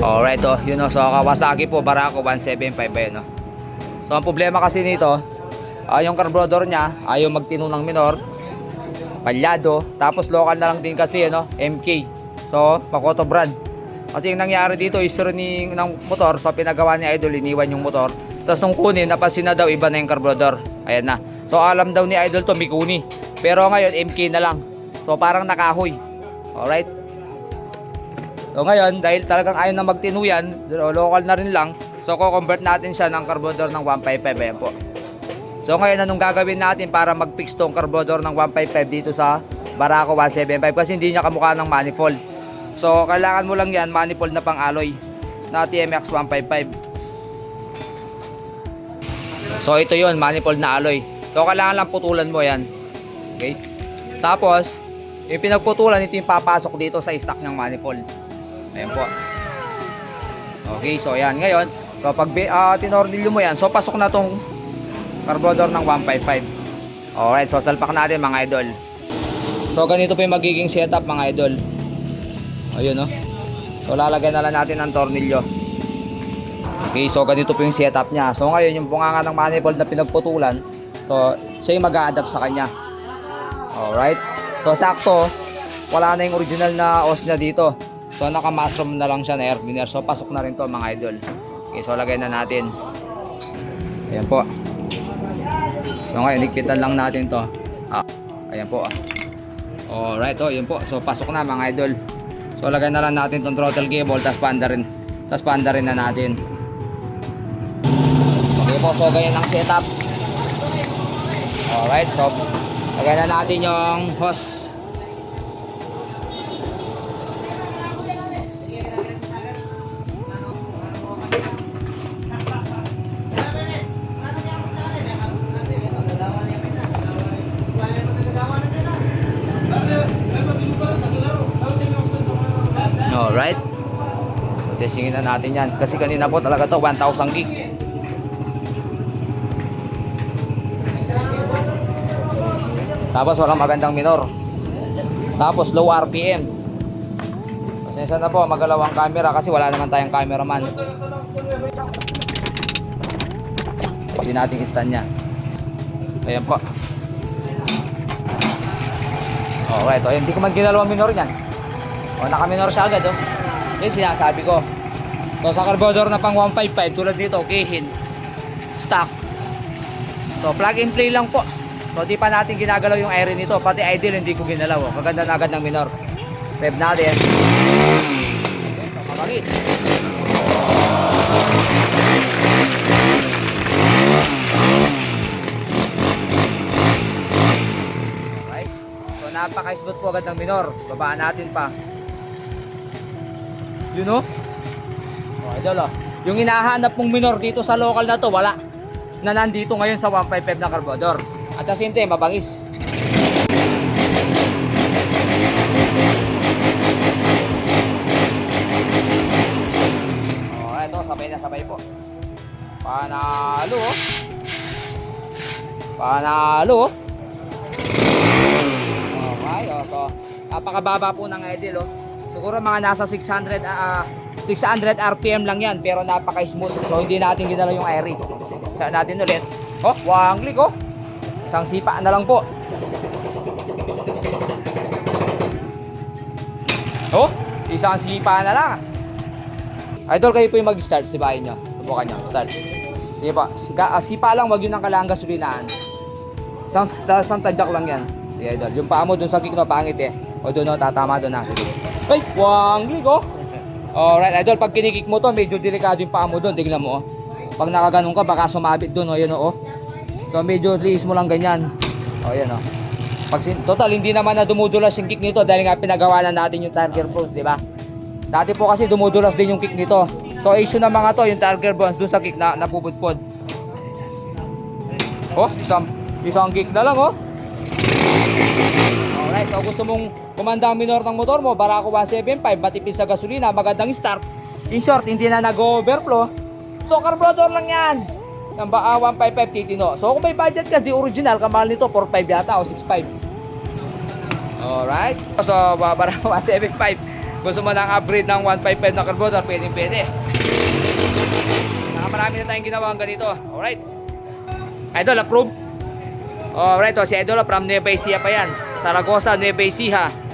Alright, oh, yun oh. So, Kawasaki po, Barako 175 ayun, oh. So, ang problema kasi nito, ah, yung carburetor niya, ayaw magtino ng minor, palyado, tapos local na lang din kasi, ano, MK. So, Makoto brand. Kasi yung nangyari dito, history ni, ng motor, so pinagawa ni Idol, iniwan yung motor. Tapos nung kunin, napansin na daw, iba na yung carburetor. Ayan na. So, alam daw ni Idol to, Mikuni. Pero ngayon, MK na lang. So, parang nakahoy. Alright? So ngayon, dahil talagang ayaw na magtinuyan, local na rin lang, so ko-convert natin siya ng carburetor ng 155. Ayan po. So ngayon, anong gagawin natin para mag-fix tong carburetor ng 155 dito sa Barako 175 kasi hindi niya kamukha ng manifold. So kailangan mo lang yan, manifold na pang-alloy na TMX 155. So ito yon manifold na alloy. So kailangan lang putulan mo yan. Okay? Tapos, yung pinagputulan, ito yung papasok dito sa stock ng manifold. Ayan po. Okay, so yan. Ngayon, so pag uh, tinornilyo mo yan, so pasok na tong carburetor ng 155. Alright, so salpak natin mga idol. So ganito po yung magiging setup mga idol. Ayun no. So lalagyan na lang natin ng tornilyo. Okay, so ganito po yung setup niya. So ngayon yung bunganga ng manifold na pinagputulan, so siya yung mag-a-adapt sa kanya. Alright. So sakto, wala na yung original na os niya dito. So naka-mushroom na lang siya na air cleaner. So pasok na rin to mga idol. Okay, so lagay na natin. Ayan po. So ngayon, higpitan lang natin to. Ah, ayan po. ah. Alright, oh, yun po. So pasok na mga idol. So lagay na lang natin tong throttle cable, tas panda rin. Tas panda rin na natin. Okay po, so ganyan ang setup. Alright, so lagay na natin yung hose. Alright. So, testingin na natin yan. Kasi kanina po talaga to 1,000 gig. Tapos walang magandang minor. Tapos low RPM. Pasensya na po, magalaw ang camera kasi wala naman tayong cameraman. Hindi natin stand niya. Ayan po. Alright, o, hindi ko man ginalawang minor niyan. O, naka-minor siya agad, oh. Yan sinasabi ko. So, sa carburetor na pang 155, tulad dito, Kihin, stock. So, plug and play lang po. So, di pa natin ginagalaw yung airy nito. Pati idle, hindi ko ginalaw. Oh. Kaganda na agad ng minor. Rev natin. Okay, so. So, napaka-smooth po agad ng minor. Babaan natin pa. You know? Oh, idol oh. Yung hinahanap mong minor dito sa local na to, wala. Na nandito ngayon sa 155 na carburetor. At the same time, mabangis. Oh, ito, sabay na sabay po. Panalo oh. Panalo oh. Okay, oh, so napakababa po ng idol oh. Siguro mga nasa 600 ah 600 RPM lang yan pero napaka-smooth. So hindi natin ginalaw yung airy. Saan natin ulit? Oh, wanglik oh. Isang sipa na lang po. Oh, isang sipa na lang. Idol kayo po yung mag-start si bahay nyo. Subukan nyo. Start. Sige po. Siga, ah, sipa lang, wag yun ng kailangan gasolinaan. Isang, isang tadyak lang yan. Sige idol. Yung paa mo dun sa kick no, pangit eh. O doon no, tatama doon na. Sige. Ay, wanglik oh. Alright, idol, pag kinikik mo to, medyo delikado yung paa mo doon. Tingnan mo, oh. Pag nakaganon ka, baka sumabit doon, oh, yan, oh. So, medyo liis mo lang ganyan. Oh, yan, oh. Pag total, hindi naman na dumudulas yung kick nito dahil nga pinagawa na natin yung target bones, di ba? Dati po kasi dumudulas din yung kick nito. So, issue ng mga to, yung target bones dun sa kick na napupudpod. Oh, isang, isang kick na lang, oh. Alright, so gusto mong kumanda ang minor ng motor mo, Barako 175, matipid sa gasolina, magandang start. In short, hindi na nag-overflow. So, carburetor lang yan. Ng ba, ah, 155 titino. So, kung may budget ka, di original, kamahal nito, 45 yata o 65. Alright. So, ba- Barako 175. gusto mo ng upgrade ng 155 na carburetor, pwede pwede. Saka marami na tayong ginawa ganito. Alright. Idol, approve. Alright, oh, si Idol from Nueva Ecija pa yan. Saragosa, Nueva Ecija.